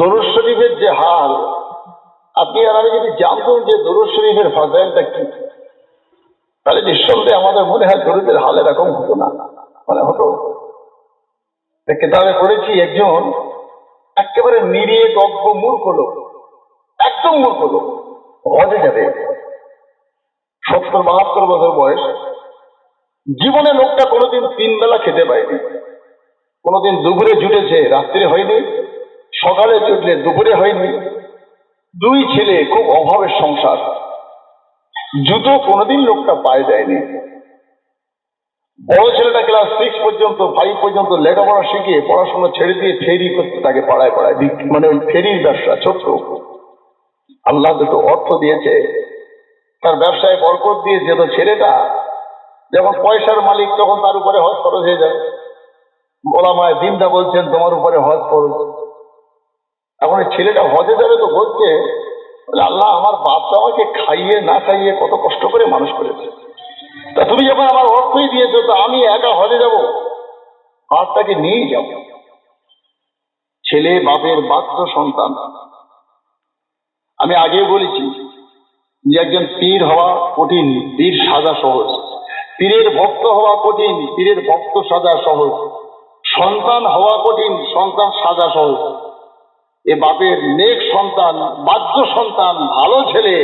দরুদ শরীফের যে হাল, আপনি আর আমি যদি জানতাম যে দরুদ শরীফের ফাজাইলটা কি, তাহলে নিঃসন্দেহে আমাদের মনে হয় দরুদের হাল এরকম হতো না। মানে হতো। কেতাবে পড়েছি, একজন একেবারে নিরিয়ে দগ্ধ, মূর্খ লোক, একদম মূর্খ লোক হজে যাবে সত্তর, বাহাত্তর বছর বয়স। জীবনে লোকটা কোনোদিন তিন বেলা খেতে পায়নি। কোনোদিন দুপুরে জুটেছে, রাত্রে হয়নি। সকালে জুটলে দুপুরে হয়নি। দুই ছেলে খুব অভাবের সংসার। জুতো কোনোদিন লোকটা পায়ে যায়নি বড় ছেলেটা ক্লাস সিক্স পর্যন্ত ফাইভ পর্যন্ত লেখাপড়া শিখে পড়াশোনা ছেড়ে দিয়ে ফেরি করতে তাকে পাড়ায় পাড়ায় মানে ওই ফেরির ব্যবসা ছোট্ট আল্লাহ দুটো অর্থ দিয়েছে। তার ব্যবসায় বরকত দিয়েছে তো ছেলেটা। যখন পয়সার মালিক তখন তার উপরে হজ খরচ হয়ে যাবে। গোলামায় দিনটা বলছেন, তোমার উপরে হজ খরচ। এখন ছেলেটা হজে যাবে তো বলছে আল্লাহ, আমার বাপটা আমাকে খাইয়ে না খাইয়ে কত কষ্ট করে মানুষ করেছে। তা তুমি যখন আমার অর্থই দিয়েছ, তো আমি একা হজে যাব? বাপটাকে নিয়েই যাব। ছেলে বাপের বাধ্য সন্তান। আমি আগে বলেছি যে একজন পীর হওয়া কঠিন, পীর সাজা সহজ। পীরের ভক্ত হওয়া কঠিন, পীরের ভক্ত সাজা সহজ। সন্তান হওয়া কঠিন, সন্তান সাজা সহজ। এ বাপের নেক সন্তান বাধ্য সন্তান, ভালো ছেলে।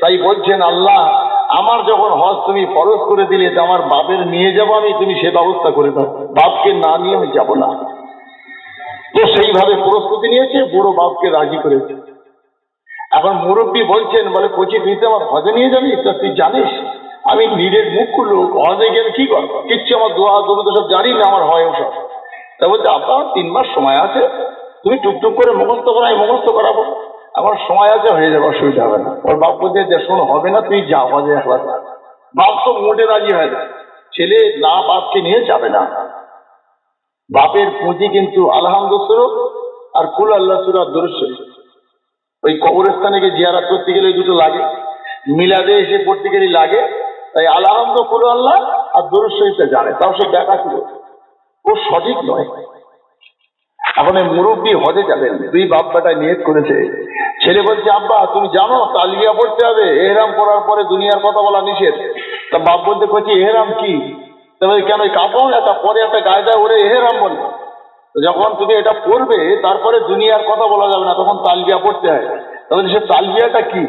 তাই বলছেন, আল্লাহ, আমার যখন হজ তুমি ফরজ করে দিলে যে আমার বাপের নিয়ে যাব আমি, তুমি সে ব্যবস্থা করে দাও। বাপকে না নিয়ে আমি যাব না। তো সেইভাবে প্রস্তুতি নিয়েছে, বুড়ো বাপকে রাজি করেছে। এখন মুরব্বী বলছেন, বলে, কচি, তুই তো আমার হজে নিয়ে যাবি? তা তুই জানিস, আমি নিজের মুখ খুললো হজে গেলে কি কর? কিচ্ছু আমার দোয়া দরুদ সব জানি না আমার হয় ওসব। তা বলছে আপনার তিন মাস সময় আছে। তুমি টুকটুক করে মুখস্থ করো আমি মুখস্থ করাবো। আমার সময় আছে, হয়ে যাবে, অসুবিধা হবে না। ওর বাপ বলছে যে শোনো, হবে না, তুই যা হজে একবার বাপ তো মোটে রাজি হয় না ছেলে না বাপকে নিয়ে যাবে না। বাপের পুঁজি কিন্তু আলহামদুসুরত আর কুল আল্লাহ সুরাত দরুদ ওই কবরস্থানে গিয়ে জিয়ারাত করতে গেলে দুটো লাগে। মিলাদে এসে পড়তে গেলে লাগে। তাই আলহামদ কুল আল্লাহ আর দরুদ জানে। তাও সে দেখা ছিল। ও সঠিক নয়। এখন এই মুরব্বী হজে যাবেন। দুই বাপ বেটায় নিয়ত করেছে। ছেলে বলছে, আব্বা, তুমি জানো, তালিয়া পড়তে হবে, এহরাম পড়ার পরে দুনিয়ার কথা বলা নিষেধ। তা বাপ বলতে করছি এহরাম কি? তবে কেন ওই কাপড়? একটা পরে একটা গায়ে দেয় ওরে এহরাম বলে। যখন তুমি এটা পড়বে তারপরে দুনিয়ার কথা বলা যাবে না, তখন তালবিয়া পড়তে হয়। তখন সে তালবিয়াটা কি?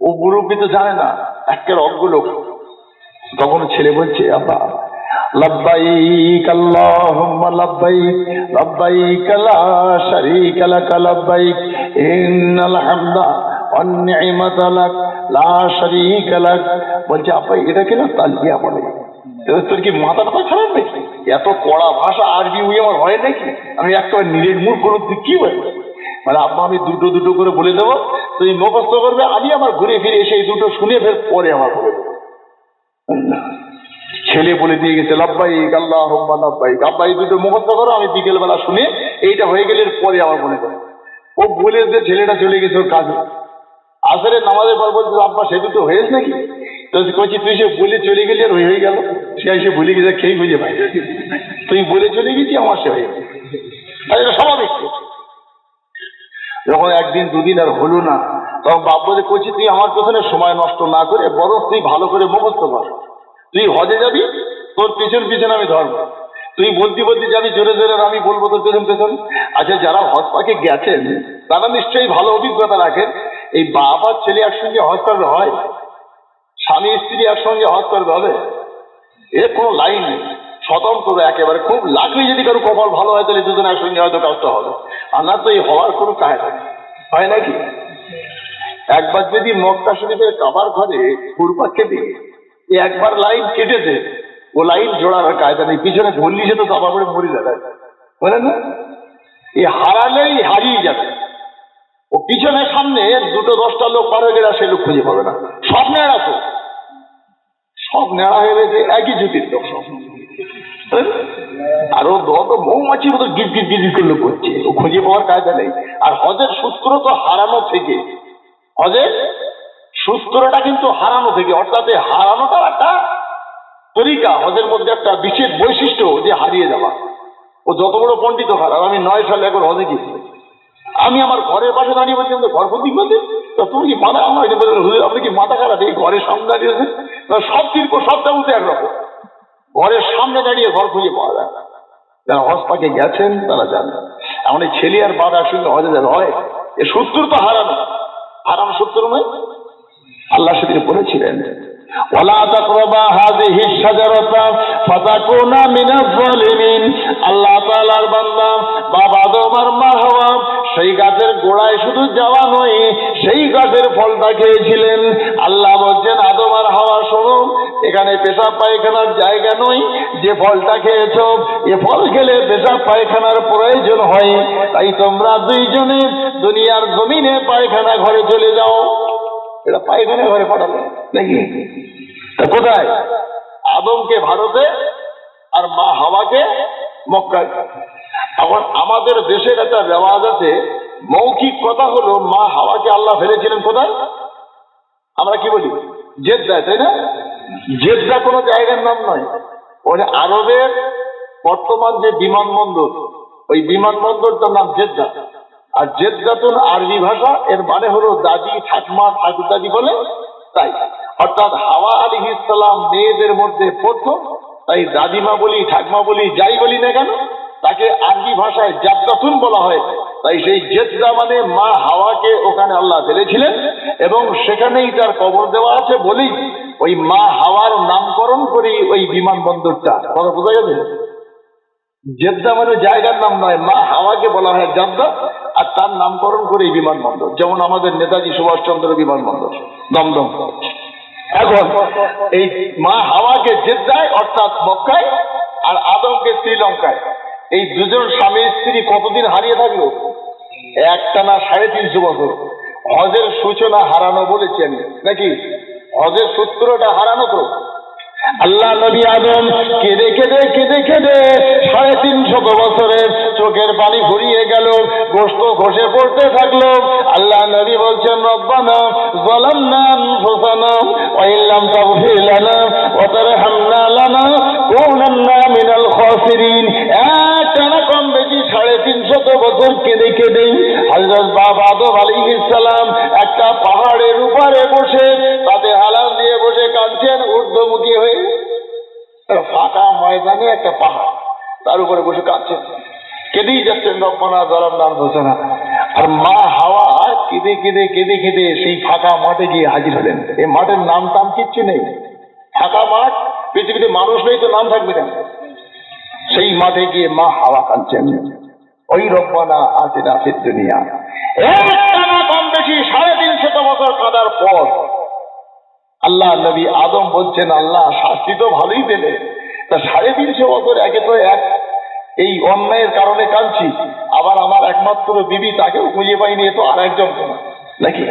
ও মুরব্বী তো জানে না, একের অজ্ঞ লোক। তখন ছেলে বলছে, আব্বা আল্লাহুম্মা লব্বাইক লব্বাইক লা শারীকা লাক লব্বাইক ইন্নাল হামদা ওয়ান নি'মাতা লাক লা শারীকা লাক বলছে আপা এটা কি না তালবিয়া বলে? তোর কি মাথা টাথা খারাপ নাকি? এত কড়া ভাষা আরবি উই আমার হয় নাকি? আমি একটা নিজের মুখ করে তুই কি বল মানে আব্বা, আমি দুটো দুটো করে বলে দেবো তুমি মুখস্থ করবে আমি আমার ঘুরে ফিরে এসে এই দুটো শুনে ফের পরে আমার বলে ছেলে বলে দিয়ে গেছে, লাব্বাইক আল্লাহ লাব্বাইক। আব্বা এই দুটো মুখস্থ করো, আমি বিকেল বেলা শুনে এইটা হয়ে গেলে পরে আমার মনে করে ও বলে যে ছেলেটা চলে গেছে ওর কাজে। আসলে নামাজের পর বলছে, আব্বা, সে দুটো হয়েছে নাকি? তো কইছি, তুই সে বলে চলে গেলি আর হয়ে গেল। সে এসে ভুলে গেছে খেয়ে বুঝে পাই তুই বলে চলে গেছি, আমার সে হয়ে গেছে। স্বাভাবিক। যখন একদিন দুদিন আর হলো না, তখন বাপ বলে করছি তুই আমার পেছনে সময় নষ্ট না করে বরং তুই ভালো করে মুখস্থ কর। তুই হজে যাবি? তোর পিছন পিছন আমি ধরবো। তুই বলতে বলতে যাবি, জোরে জোরে আমি বলব তোর পেছন পেছন। আচ্ছা যারা হজ পাকে গেছেন, তারা নিশ্চয়ই ভালো অভিজ্ঞতা রাখেন। এই আর ছেলে একসঙ্গে হজ করবে হয়? স্বামী স্ত্রী একসঙ্গে হজ করবে হবে? এর কোনো লাইন নেই। স্বতন্ত্র একেবারে। খুব লাগলে যদি কারও কপাল ভালো হয়, তাহলে দুজন একসঙ্গে হয়তো কাজটা হবে। আর না, তো এই হওয়ার কোনো নেই। হয় নাকি? একবার যদি মক্কা শরীফের কাবার ঘরে ঘুরপাক খেতে একবার লাইন কেটেছে। ও লাইন জোড়ার কায়দা নেই। পিছনে ধরলি সে তো করে মরে যাবে। বলে না? এই হারালেই হারিয়ে যাবে। ও পিছনে সামনে দুটো দশটা লোক পার হয়ে গেলে সে লোক খুঁজে পাবে না। সব নেড়া তো। সব নেড়া হয়ে গেছে, একই জুতির লোক সব। আর ও দত মৌমাছির মতো গিট গিট গিট করলে করছে ও খুঁজে পাওয়ার কায়দা নেই। আর হজের সূত্র তো হারানো থেকে। হজের সূত্রটা কিন্তু হারানো থেকে অর্থাৎ হারানোটা একটা তরিকা হজের মধ্যে একটা বিশেষ বৈশিষ্ট্য যে হারিয়ে যাওয়া। ও যত বড় পণ্ডিত হার আমি নয় সালে এখন হজে গিয়েছি আমি আমার ঘরের পাশে দাঁড়িয়ে বলছি আমাদের ঘর প্রতীক বলছি তো তুমি কি মাথা আমার এটা হুজুর, আপনি কি মাথা খারাপ? এই ঘরের সামনে দাঁড়িয়েছেন তো সব শিল্প সবটা বলতে একরকম। ঘরের সামনে দাঁড়িয়ে ঘর খুঁজে পাওয়া যায়। যারা হজ পাকে গেছেন তারা জানেন এমন ছেলে আর বাবা একসঙ্গে হজে যাবে। হয় এ সূত্র তো হারানো। হারানো সূত্র নয় আল্লাহ সেদিন বলেছিলেন ওলা তাকরাবা হাযিহি শাজারাতা ফাতাকুনা মিনাজ জালিমিন আল্লাহ তাআলার বান্দা, বাবা আদম আর মা হাওয়া, সেই গাছের গোড়ায় শুধু যাওয়া নয়, সেই গাছের ফলটা খেয়েছিলেন। আল্লাহ বলছেন, আদম আর হাওয়া, শোনো, এখানে পেশাব পায়খানার জায়গা নয়, যে ফলটা খেয়েছ, এ ফল খেলে পেশাব পায়খানার প্রয়োজন হয়। তাই তোমরা দুইজনে দুনিয়ার জমিনে পায়খানা ঘরে চলে যাও। এটা পায়খানা ঘরে পাঠালো, নাকি? কোথায়? আদমকে ভারতে আর মা হাওয়াকে মক্কায়। এখন আমাদের দেশের একটা রেওয়াজ আছে, মৌখিক কথা হলো মা হাওয়াকে আল্লাহ ফেলেছিলেন কোথায়? আমরা কি বলি? জেদ্দা তাই না? জেদ্দা কোনো জায়গার নাম নয়। ওটা আরবের বর্তমান যে বিমানবন্দর, ওই বিমানবন্দরটার নাম জেদ্দা। আর জেদ্দাতুন আরবি ভাষা, এর মানে হলো দাদি, ঠাকমা ঠাকুর দাদি বলে তাই। অর্থাৎ হাওয়া আলী ইসলাম মেয়েদের মধ্যে প্রথম তাই দাদিমা বলি, ঠাকমা বলি, যাই বলি না কেন, তাকে আরবি ভাষায় জাদ্দাতুন বলা হয়। তাই সেই জেদ্দা মানে মা হাওয়াকে ওখানে আল্লাহ ফেলেছিলেন, এবং সেখানেই তার কবর দেওয়া আছে বলেই ওই মা হাওয়ার নামকরণ করি ওই বিমানবন্দরটা। কথা বোঝা গেছে? জেদ্দা মানে জায়গার নাম নয়, মা হাওয়াকে বলা হয় জাদ্দা। আর তার নামকরণ করে এই বিমানবন্দর। যেমন আমাদের নেতাজি সুভাষচন্দ্র বিমানবন্দর। দমদম। এখন এই মা হাওয়াকে জেদ্দায়, অর্থাৎ মক্কায়, আর আদমকে শ্রীলঙ্কায়। এই দুজন স্বামী স্ত্রী কতদিন হারিয়ে থাকল? একটানা সাড়ে তিনশো বছর। হজের সূচনা হারানো বলেছি আমি। নাকি? হজের সূত্রটা হারানো তো? আল্লাহ নবী আদম কেঁদে কেঁদে কেঁদে কেঁদে সাড়ে তিনশো বছরের চোখের পানি ফুরিয়ে গেল, গোস্ত ঘষে পড়তে থাকল। আল্লাহ নবী বলছেন, রব্বানা লানা কুনান্না মিনাল কম বেশি সাড়ে তিনশত বছর কেঁদে কেঁদে হযরত বাবা আদম আলাইহিস সালাম একটা পাহাড়। তার উপরে বসে কাঁদছেন কেঁদেই যাচ্ছেন রব্বানা জলাম নাম হোসেনা আর মা হাওয়া কেঁদে কেঁদে কেঁদে কেঁদে সেই ফাঁকা মাঠে গিয়ে হাজির হলেন। এই মাঠের নাম টাম কিচ্ছু নেই। ফাঁকা মাঠ, পৃথিবীতে মানুষ নেই তো নাম থাকবে না সেই মাঠে গিয়ে মা হাওয়া কাঁদছেন। ওই রব্বানা আছে না ফির দুনিয়া। কম বেশি সাড়ে তিনশত বছর কাঁদার পর আল্লাহ নবী আদম বলছেন, আল্লাহ শাস্তি তো ভালোই পেলে। তা সাড়ে তিনশো বছর একে তো এক, এই অন্যায়ের কারণে কাঁদছি। আবার আমার একমাত্র বিবি তাকেও খুঁজে পাইনি, এ তো আর একজন নাকি?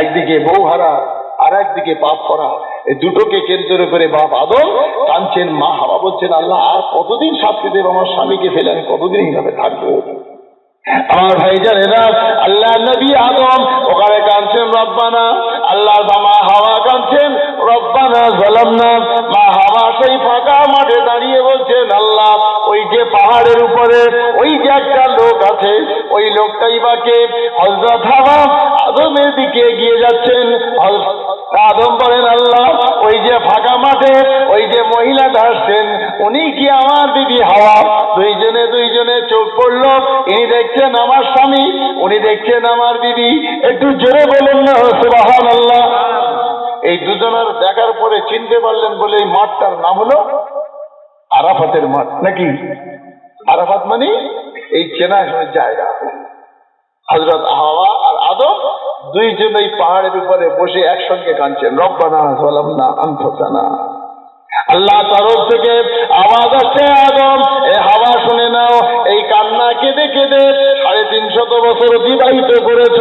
একদিকে বউ হারা আর একদিকে পাপ করা। দুটোকে কেন্দ্র করে বাপ আদম কাঁদছেন মা হাওয়া বলছেন, আল্লাহ, আর কতদিন শাস্তি দেব? আমার স্বামীকে ফেলে আমি কতদিন এইভাবে থাকব? আমার ভাইজান এরা আল্লাহ নবী আদম ওখানে কাঁদছেন, রব্বানা। আল্লাহ মা হাওয়া কাঁদছেন, রব্বানা জলামনা মা যে পাহাড়ের উপরে ওই যে একটা লোক আছে, ওই লোকটাই বাকে হজরত হাওয়া আদমের দিকে এগিয়ে যাচ্ছেন। আদম বলেন, আল্লাহ, ওই যে ফাঁকা মাঠে ওই যে মহিলাটা আসছেন, উনি কি আমার দিদি হাওয়া? দুইজনে দুইজনে চোখ পড়ল ইনি দেখছেন আমার স্বামী, উনি দেখছেন আমার দিদি। একটু জোরে বলুন না সুবাহান আল্লাহ এই দুজনের দেখার পরে চিনতে পারলেন বলে এই মাঠটার নাম হলো আরাফাতের মাঠ নাকি? আরাফাত মানে এই চেনা জায়গা। হজরত হাওয়া আর আদম দুইজন এই পাহাড়ের উপরে বসে একসঙ্গে কাঁদছেন। রব্বানা সালামনা আনফসানা। আল্লাহ তরফ থেকে আওয়াজ আসছে, আদম, এ হাওয়া শুনে নাও, এই কান্না কেঁদে কেঁদে সাড়ে তিনশত বছর অতিবাহিত করেছ,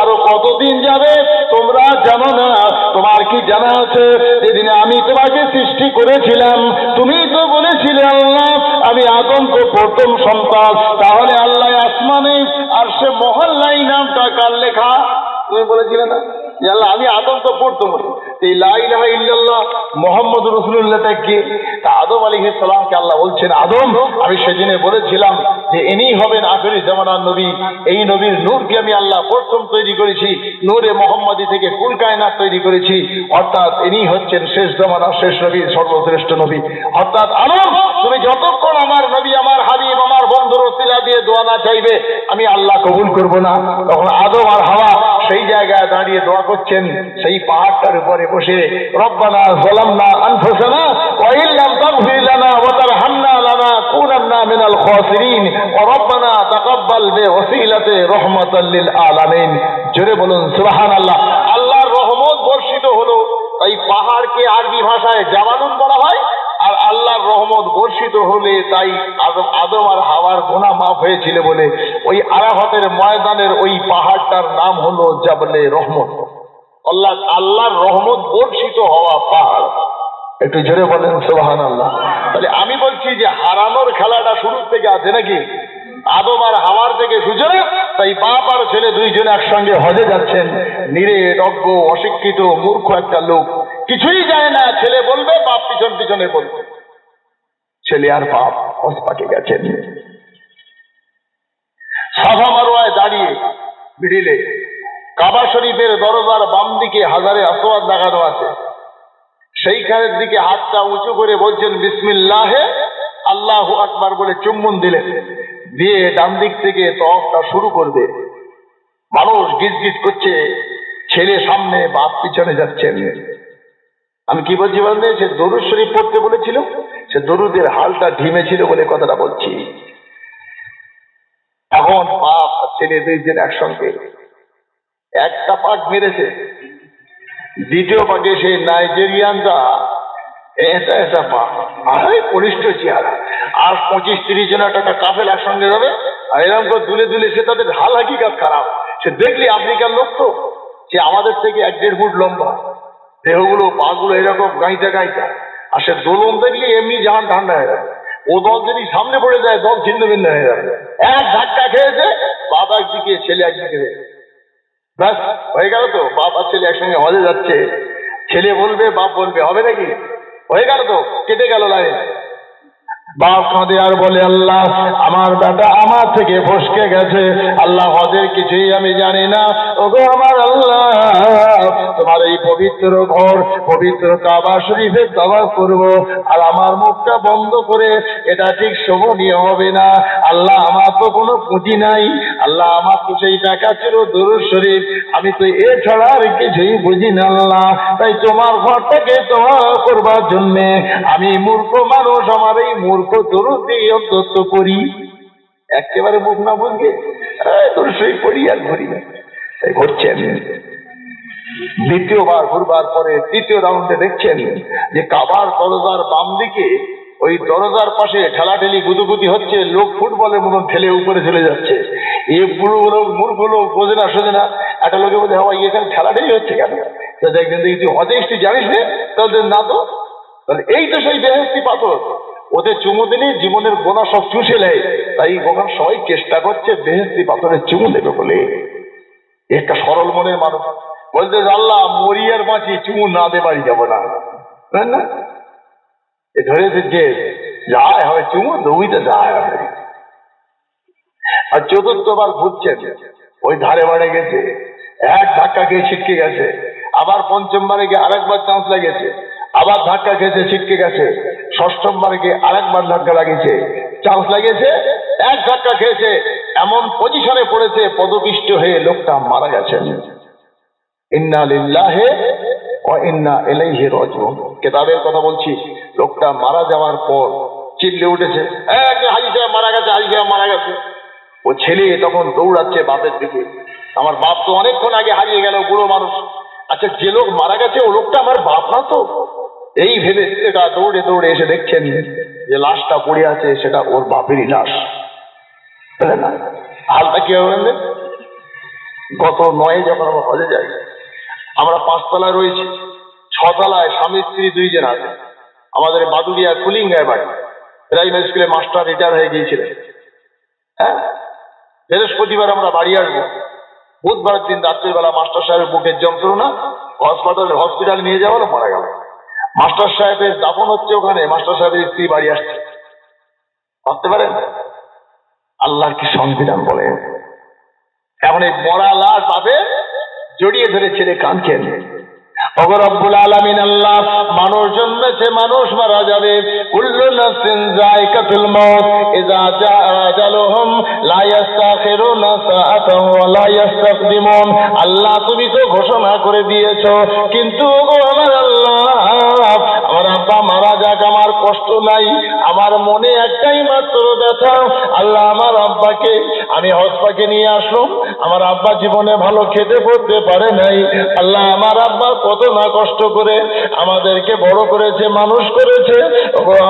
আরও কতদিন যাবে তোমরা জানো না, তোমার কি জানা আছে? যেদিনে আমি তোমাকে সৃষ্টি করেছিলাম, তুমি তো বলেছিলে, আল্লাহ, আমি আদমকে প্রথম সন্তান। তাহলে আল্লাহ আসমানে আর সে মহল্লাই নামটা কার লেখা? তুমি বলেছিলে না? যে আল্লাহ, আমি আদম তো পড়তো এই লা ইলাহা ইল্লাল্লাহ মোহাম্মদ রসুল্লাহটা কে? তা আদম আলী সালামকে আল্লাহ বলছেন, আদম, আমি সেদিনে বলেছিলাম যে ইনি হবেন আখেরি জামানার নবী। এই নবীর নূরকে আমি আল্লাহ প্রথম তৈরি করেছি। নূরে মোহাম্মদী থেকে কুল কায়নাত তৈরি করেছি। অর্থাৎ ইনি হচ্ছেন শেষ জামানার শেষ নবী, সর্বশ্রেষ্ঠ নবী। অর্থাৎ আদম, তুমি যতক্ষণ আমার নবী, আমার হাবিব, আমার বন্ধুর ওসিলা দিয়ে দোয়া না চাইবে, আমি আল্লাহ কবুল করব না। তখন আদম আর হাওয়া সেই জায়গায় দাঁড়িয়ে দোয়া করছেন, সেই পাহাড়টার উপরে বসে রব্বানা তাগফির লানা ওয়া তারহামনা লানা কুনান্না মিনাল খাসিরিন। ওয়া রব্বানা তাকাব্বাল রাহমাতাল লিল আলামিন। জোরে বলুন, সুবহানাল্লাহ। আল্লাহর রহমত বর্ষিত হলো তাই পাহাড়কে আরবি ভাষায় জাবালুন বলা হয়, আর আল্লাহর রহমত বর্ষিত হলে তাই আদম আদম আর হাওয়ার গোনা মাফ হয়েছিল বলে ওই আরাফাতের ময়দানের ওই পাহাড়টার নাম হলো জাবলে রহমত। আল্লাহ আল্লাহর রহমত বর্ষিত হওয়া পাহাড়। একটু জোরে বলেন সোহান আল্লাহ তাহলে আমি বলছি যে হারানোর খেলাটা শুরুর থেকে আছে নাকি? আদম আর হাওয়ার থেকে সূচনা তাই বাপ আর ছেলে দুইজন একসঙ্গে হজে যাচ্ছেন। নিরে অজ্ঞ অশিক্ষিত মূর্খ একটা লোক। কিছুই জানে না ছেলে বলবে বাপ পিছন পিছনে বলবে। ছেলে আর বাপ হজ পাকে গেছেন। সাফা মারোয়ায় দাঁড়িয়ে মিডিলে কাবা শরীফের দরজার বাম দিকে হাজারে আসোয়াদ লাগানো আছে। সেইখানের দিকে হাতটা উঁচু করে বলছেন, বিসমিল্লাহে আল্লাহ আকবার বলে চুম্বন দিলেন। দিয়ে ডান দিক থেকে তফটা শুরু করবে। মানুষ গিজ গিজ করছে, ছেলে সামনে, বাপ পিছনে যাচ্ছেন। আমি কি বলছি বলতে, সে দরুদ শরীফ পড়তে বলেছিল, সে দরুদের হালটা ঢিমে ছিল বলে কথাটা বলছি। এখন বাপ ছেলে দুইজন একসঙ্গে। একটা পাক মেরেছে। দ্বিতীয় পাকে সেই নাইজেরিয়ানরা এটা এটা পা আরে, কনিষ্ঠ চেহারা। আর পঁচিশ তিরিশ জন একটা কাফেল একসঙ্গে যাবে। আর এরকম করে দুলে দুলে সে তাদের হাল হাকিকাত খারাপ। সে দেখলি আফ্রিকার লোক তো। সে আমাদের থেকে এক দেড় ফুট লম্বা। দেহগুলো, পাগুলো এরকম গাইতে গাইতে। আর সে দোলন দেখলি এমনি জাহান ঠান্ডা হয়ে যাবে। ও দল যদি সামনে পড়ে যায়, দল ছিন্ন ভিন্ন হয়ে যাবে। এক ধাক্কা খেয়েছে বাবা একদিকে ছেলে একদিকে ব্যাস, হয়ে গেল তো। বাপ আর ছেলে একসঙ্গে হজে যাচ্ছে। ছেলে বলবে, বাপ বলবে, হবে নাকি? হয়ে গেল তো, কেটে গেল লাইন। বাপ কাঁদে আর বলে, আল্লাহ, আমার বেটা আমার থেকে ফসকে গেছে। আল্লাহ হজের কিছুই আমি জানি না। ওগো আমার আল্লাহ, তোমার এই পবিত্র ঘর, পবিত্র কাবা শরীফে দাবা করব। আর আমার মুখটা বন্ধ করে, এটা ঠিক শোভনীয় হবে না। আল্লাহ, আমার তো কোনো পুঁজি নাই। আল্লাহ আমার তো সেই টাকা ছিল দরুদ শরীফ। আমি তো এ ছাড়া আর কিছুই বুঝি না আল্লাহ। তাই তোমার ঘরটাকে তোমার করবার জন্যে আমি মূর্খ মানুষ, আমার এই মূর্খ দরুদ দিয়ে অন্তত করি একেবারে মুখ না বুঝবে সেই পড়ি আর ঘুরি না। তাই ঘুরছেন। দ্বিতীয়বার ঘুরবার পরে তৃতীয় রাউন্ডে দেখছেন যে কাবার দরজার বাম দিকে ওই দরজার পাশে ঠেলাঠেলি গুদুগুদি হচ্ছে, লোক ফুটবলের মতন ঠেলে উপরে চলে যাচ্ছে। এ বুড়ো লোক মূর্খ বোঝে না শোধে না, একটা লোকে বলছে হওয়া এখানে ঠেলাঠেলি হচ্ছে কেন? দেখবেন দেখি তুই হজে তুই জানিস না, তাহলে না তো। তাহলে এই তো সেই বেহেস্তি পাথর। ওদের চুমু দিলে জীবনের গোনা সব চুষে নেয়। তাই ওখানে সবাই চেষ্টা করছে বেহেস্তি পাথরের চুমু দেবে বলে। একটা সরল মনের মানুষ। বলতে আল্লাহ মরি আর বাঁচি চুমু না দে বাড়ি যাব না। না? এ ধরেছে যে যায় হবে চুমু, দৌড়িতে যায় হবে আর চতুর্থবার ঘুরছেন। ওই ধারে বাড়ে গেছে। এক ধাক্কা খেয়ে ছিটকে গেছে। আবার পঞ্চমবারে গিয়ে আরেকবার চান্স লেগেছে আবার ধাক্কা খেয়েছে, ছিটকে গেছে। ষষ্ঠমবারে গিয়ে আরেকবার ধাক্কা লাগিয়েছে। চান্স লাগিয়েছে, এক ধাক্কা খেয়েছে। এমন পজিশনে পড়েছে, পদপিষ্ট হয়ে লোকটা মারা গেছে। ইন্না লিল্লাহে ও ইন্না এলাইহি রাজিউন। কেতাবের কথা বলছি, লোকটা মারা যাওয়ার পর চিল্লে উঠেছে হাজি সাহেব মারা গেছে, হাজি সাহেব মারা গেছে। ও ছেলে তখন দৌড়াচ্ছে বাপের দিকে। আমার বাপ তো অনেকক্ষণ আগে হারিয়ে গেল, বুড়ো মানুষ। আচ্ছা যে লোক মারা গেছে, ও লোকটা আমার বাপ না তো? এই ভেবে এটা দৌড়ে দৌড়ে এসে দেখছেন যে লাশটা পড়ে আছে, সেটা ওর বাপেরই লাশ। না, হালটা কি হবে? গত নয় যখন আমরা হজে যাই, আমরা পাঁচতলায় রয়েছি, ছতলায় স্বামী, স্ত্রী দুইজন আছে। আমাদের বাদুরিয়া কুলিং কুলিঙ্গায় বাড়ি। প্রাইমারি স্কুলে মাস্টার রিটায়ার হয়ে গিয়েছিলেন। হ্যাঁ? বৃহস্পতিবার আমরা বাড়ি আসব। বুধবার দিন রাত্রিবেলা মাস্টার সাহেবের বুকের যন্ত্রণা হসপিটালে হসপিটাল নিয়ে যাওয়া মারা গেল। মাস্টার সাহেবের দাফন হচ্ছে ওখানে, মাস্টার সাহেবের স্ত্রী বাড়ি আসছে। ভাবতে পারেন? আল্লাহর কি সংবিধান বলে? এখন এই মরা লাশ পাবে জড়িয়ে ধরে ছেলে কাঁদছেন। আল্লাহ মানুষ জন্মেছে মানুষ মারা যাবে। আল্লাহ তুমি তো ঘোষণা করে দিয়েছ কিন্তু আল্লাহ নাই। আমার মনে একটাই মাত্র ব্যথা, আল্লাহ আমার আব্বাকে, আমি হসপাকে নিয়ে আসলাম। আমার আব্বা জীবনে ভালো খেতে পড়তে পারে নাই। আল্লাহ আমার আব্বা কত না কষ্ট করে আমাদেরকে বড় করেছে, মানুষ করেছে।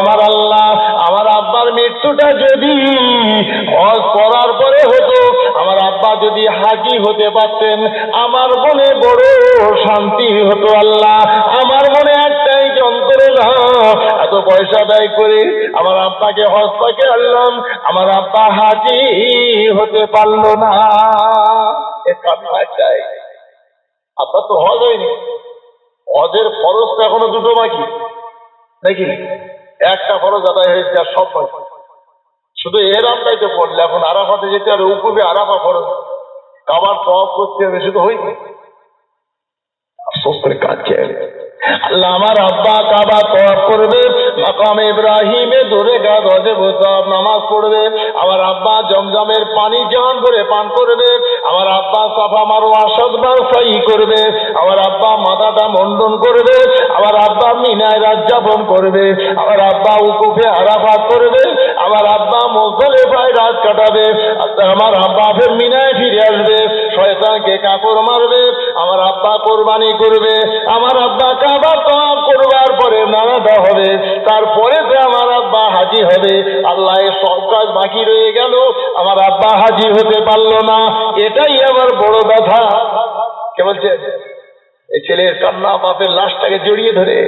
আমার আল্লাহ, আমার আব্বার মৃত্যুটা যদি হজ করার পরে হতো, আমার আব্বা যদি হাজি হতে পারতেন, আমার মনে বড় শান্তি হতো আল্লাহ। আমার মনে একটাই যন্ত্রণা পয়সা ব্যয় করে আমার আব্বাকে হজ পাকে আনলাম, আমার আব্বা হাজি হতে পারল না। কান্না আপনার তো হজ হয়নি। হজের খরচ তো এখনও দুটো বাকি। নাকি? একটা খরচ আদায় হয়েছে আর সব বাকি। শুধু এর আমটাই তো পড়লে, এখন আরাফাতে যেতে হবে উপবে আরাফা খরচ। কাবার তফ করতে হবে, শুধু হয়নি। আফসোস করে কাঁদছে। আল্লাহ আমার আব্বা কাবা তওয়াফ করবে, মাকাম ইব্রাহিমে দূরে গা গজে বোতাব নামাজ পড়বে, আমার আব্বা জমজমের পানি জান করে পান করবে, আমার আব্বা সাফা মারোয়া সাতবার সাই করবে, আমার আব্বা মাথাটা মন্ডন করবে, আমার আব্বা মিনায় রাত যাপন করবে, আমার আব্বা উকুফে আরাফাত করবে, আমার আব্বা মোজলেফায় রাত কাটাবে আমার আব্বা ফের মিনায় ফিরে আসবে, শয়তানকে কাপড় মারবে, আমার আব্বা কোরবানি করবে, আমার আব্বা কাবা তওয়াফ করবার পরে নানাটা হবে তারপরে তো আমার আব্বা হাজি হবে আল্লাহ সব কাজ বাকি রয়ে গেল, আমার আব্বা হাজি হতে পারল না, এটাই আমার বড় ব্যথা কে বলছে? এই ছেলের কান্না বাপের লাশটাকে জড়িয়ে ধরে।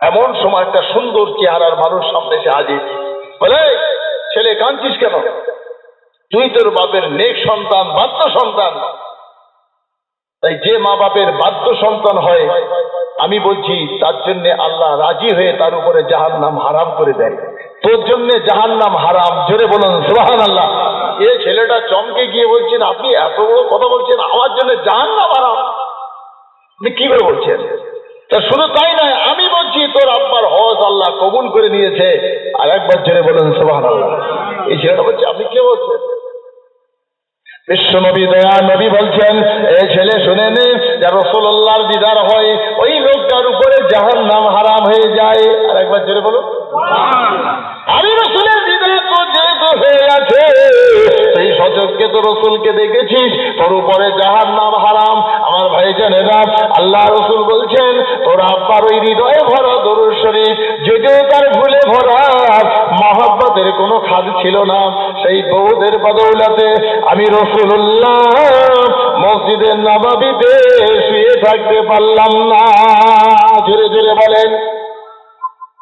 এমন সময় একটা সুন্দর চেহারার মানুষ সামনে এসে হাজির। বলে ছেলে, কাঁদছিস কেন? তুই তোর বাপের নেক সন্তান বাধ্য সন্তান। তাই যে মা বাপের বাধ্য সন্তান হয় আমি বলছি, তার জন্য আল্লাহ রাজি হয়ে তার উপরে জাহান নাম হারাম করে দেয়। তোর জন্য জাহান নাম হারাম, জোরে বলুন সুবাহান আল্লাহ এ ছেলেটা চমকে গিয়ে বলছেন, আপনি এত বড় কথা বলছেন, আমার জন্য জাহান নাম হারাম। আপনি কি করে বলছেন? তা শুধু তাই নয়, আমি বলছি, তোর আব্বার হজ আল্লাহ কবুল করে নিয়েছে। আর একবার জোরে বলুন সুবাহান আল্লাহ এই ছেলেটা বলছে, আপনি কে বলছেন? বিশ্ব নবী দয়া নবী বলছেন, এ ছেলে শুনে নে, যা রসুল্লাহর দিদার হয় ওই লোকটার উপরে জাহান নাম হারাম হয়ে যায় আর একবার জোরে বলো। আমি রসুলের দিদার তো হয়ে গেছে সেই সচককে তো রসুলকে দেখেছিস, তোর উপরে যাহার নাম হারাম। আমার ভাই জানেরা আল্লাহ রসুল বলছেন, তোর আব্বার ওই হৃদয়ে ভরা দরুদ শরীফ যদিও তার ভুলে ভরা। মহাব্বতের কোনো খাদ ছিল না। সেই বৌদের বদৌলাতে আমি রসুল্লাহ মসজিদের নবাবিতে শুয়ে থাকতে পারলাম না। জোরে জোরে বলেন।